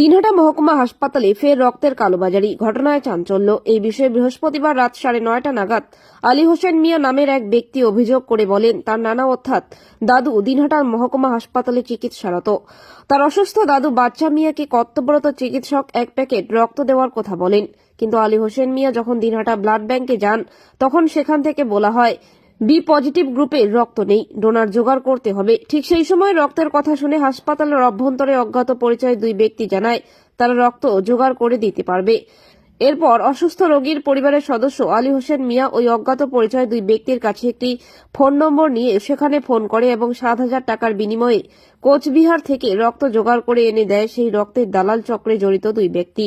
দিনহাটা মহকুমা হাসপাতালে ফের রক্তের কালোবাজারি। ঘটনায় চাঞ্চল্য। এই বিষয়ে বৃহস্পতিবার রাত সাড়ে নয়টা নাগাদ আলী হোসেন মিয়া নামের এক ব্যক্তি অভিযোগ করে বলেন, তার নানা অর্থাৎ দাদু দিনহাটার মহকুমা হাসপাতালে চিকিৎসারত। তার অসুস্থ দাদু বাচ্চা মিয়াকে কর্তব্যরত চিকিৎসক এক প্যাকেট রক্ত দেওয়ার কথা বলেন। কিন্তু আলী হোসেন মিয়া যখন দিনহাটা ব্লাড ব্যাংকে যান, তখন সেখান থেকে বলা হয় বি পজিটিভ গ্রুপের রক্ত নেই। ডোনার জোগাড় করতে হবে। ঠিক সেই সময় রক্তের কথা শুনে হাসপাতালের অভ্যন্তরে অজ্ঞাত পরিচয় দুই ব্যক্তি জানায়, তারা রক্ত জোগাড় করে দিতে পারবে। এরপর অসুস্থ রোগীর পরিবারের সদস্য আলী হোসেন মিয়া ওই অজ্ঞাত পরিচয় দুই ব্যক্তির কাছে একটি ফোন নম্বর নিয়ে সেখানে ফোন করে এবং সাত হাজার টাকার বিনিময়ে কোচবিহার থেকে রক্ত জোগাড় করে এনে দেয় সেই রক্তের দালাল চক্রে জড়িত দুই ব্যক্তি।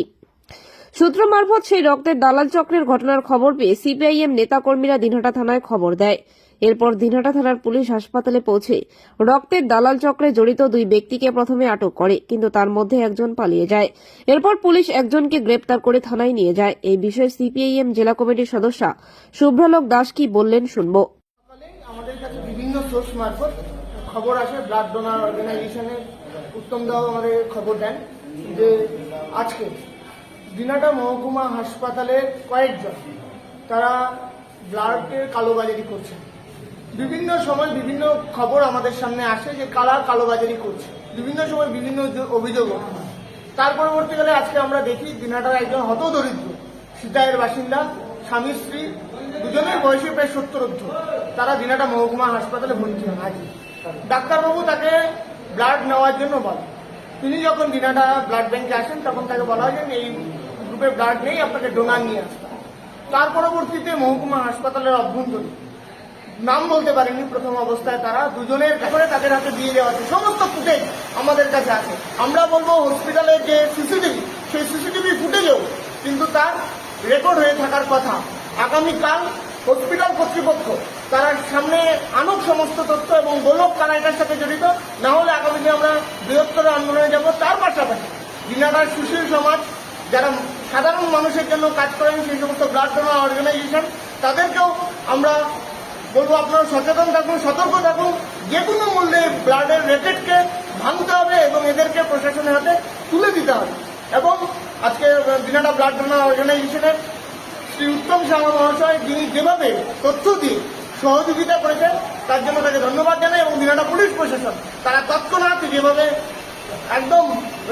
সূত্র মারফত সেই রক্তের দালাল চক্রের ঘটনার খবর পেয়ে সিপিআইএম নেতাকর্মীরা দিনহাটা থানায় খবর দেয়। এরপর দিনহাটা থানার পুলিশ হাসপাতালে পৌঁছে রক্তের দালাল চক্রে জড়িত দুই ব্যক্তিকে প্রথমে আটক করে, কিন্তু তার মধ্যে একজন পালিয়ে যায়। এরপর পুলিশ একজনকে গ্রেপ্তার করে থানায় নিয়ে যায়। এই বিষয়ে সিপিআইএম জেলা কমিটির সদস্যা শুভ্রলোক দাস কি বললেন শুনব। খবর আসে ব্লাড ডোনার অর্গানাইজেশনের উত্তম দাও আমাদের খবর দেন যে আজকে দিনাটা মহকুমা হাসপাতালে কয়েকজন। তারা ব্লাডের কালোবাজারি করছে। বিভিন্ন সময় বিভিন্ন খবর আমাদের সামনে আসে যে কালা কালোবাজারি করছে। বিভিন্ন সময় বিভিন্ন অভিযোগ তার পরবর্তীকালে আজকে আমরা দেখি দিনাটার একজন হতদরিদ্র। সীতায়ের বাসিন্দা, স্বামী, স্ত্রী, দুজনের বয়সে প্রায় সত্তর তারা দিনাটা মহকুমা হাসপাতালে ভর্তি হন। আজকে ডাক্তারবাবু তাকে ব্লাড নেওয়ার জন্য বলেন। তিনি যখন দিনাটা ব্লাড ব্যাংকে আসেন, তখন তাকে বলা হয় যে, এই গ্রুপে ব্লাড নেই, আপনাকে ডোনার নিয়ে আসতে তার পরবর্তীতে মহকুমা হাসপাতালের অভ্যন্তরীণ। নাম বলতে পারেনি প্রথম অবস্থায় তারা দুজনের করে তাদের হাতে দিয়ে দেওয়া আছে। সমস্ত ফুটেজ আমাদের কাছে আছে। আমরা বলব হসপিটালের যে সিসিটিভি সেই সিসিটিভি ফুটেজেও কিন্তু তার রেকর্ড হয়ে থাকার কথা। আগামীকাল হসপিটাল কর্তৃপক্ষ তারা সামনে আনুক সমস্ত তথ্য এবং গোলক তারা এটার সাথে জড়িত। না হলে আগামী দিনে আমরা বৃহত্তর আন্দোলনে যাব। তার পাশাপাশি দিনাটার সুশীল সমাজ যারা সাধারণ মানুষের জন্য কাজ করেন, সেই সমস্ত ব্লাড ডোনার অর্গানাইজেশন তাদেরকেও আমরা বলব, আপনারা সচেতন থাকুন, সতর্ক থাকুন। যে কোনো মূল্যে ব্লাডের রেকেটকে ভাঙতে হবে এবং এদেরকে প্রশাসনের হাতে তুলে দিতে হবে। এবং আজকে দিনাটা ব্লাড ডোনার অর্গানাইজেশনের শ্রী উত্তম শাহ মহাশয়, যিনি যেভাবে তথ্য দিয়ে সহযোগিতা করেছেন, তার জন্য তাকে ধন্যবাদ জানাই এবং দিনাটা পুলিশ প্রশাসন, তারা তৎক্ষণাৎ যেভাবে একদম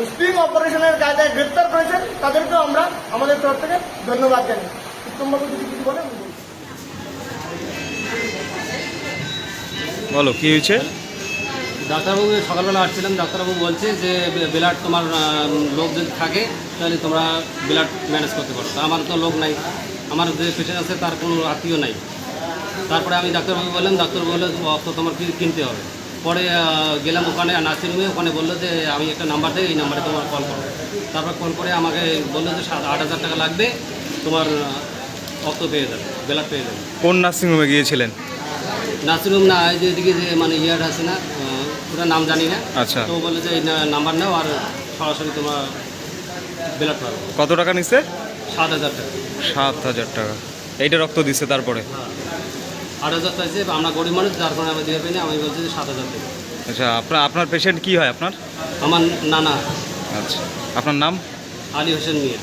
স্টিং অপারেশনের কায়দায় গ্রেপ্তার করেছেন তাদেরকেও আমরা আমাদের তরফ থেকে ধন্যবাদ জানাই। উত্তমবাবু যদি কিছু বলেন। বলো কি হয়েছে? ডাক্তারবাবু সকালবেলা আসছিলাম ডাক্তারবাবু বলছে যে ব্লাড তোমার লোক যদি থাকে তাহলে তোমরা ব্লাড ম্যানেজ করতে পারো। আমার তো লোক নাই। আমার যে পেশেন্ট আছে তার কোনো আত্মীয় নাই। তারপরে আমি ডাক্তারবাবু বললাম ডাক্তার বলল অস্ত্র তোমার কিনতে হবে? পরে গেলাম ওখানে নার্সিংহোমে ওখানে বলল যে আমি একটা নাম্বার দেয় এই নাম্বারে তোমার কল করো। তারপর কল করে আমাকে বলল যে সাত আট হাজার টাকা লাগবে তোমার রক্ত পেয়ে যাবে ব্লাড পেয়ে যাবে। কোন নার্সিংহোমে গিয়েছিলেন? নার্সিংহোম না এই যে মানে ইয়ার আছে না ওটার নাম জানি না। আচ্ছা। তো বলে যে এই নাম্বার নাও আর সরাসরি তোমার ব্লাড পাবে। কত টাকা নিছে সাত হাজার টাকা। সাত হাজার টাকা। এইটা রক্ত দিছে তারপরে? আট হাজার চাইছে আমরা গরিব মানুষ যার কারণে আমি দিয়ে পাইনি আমি বলছি যে সাত হাজার টাকা আচ্ছা আপনার আপনার পেশেন্ট কী হয় আপনার? আমার নানা। আচ্ছা আপনার নাম? আলী হোসেন মিয়া।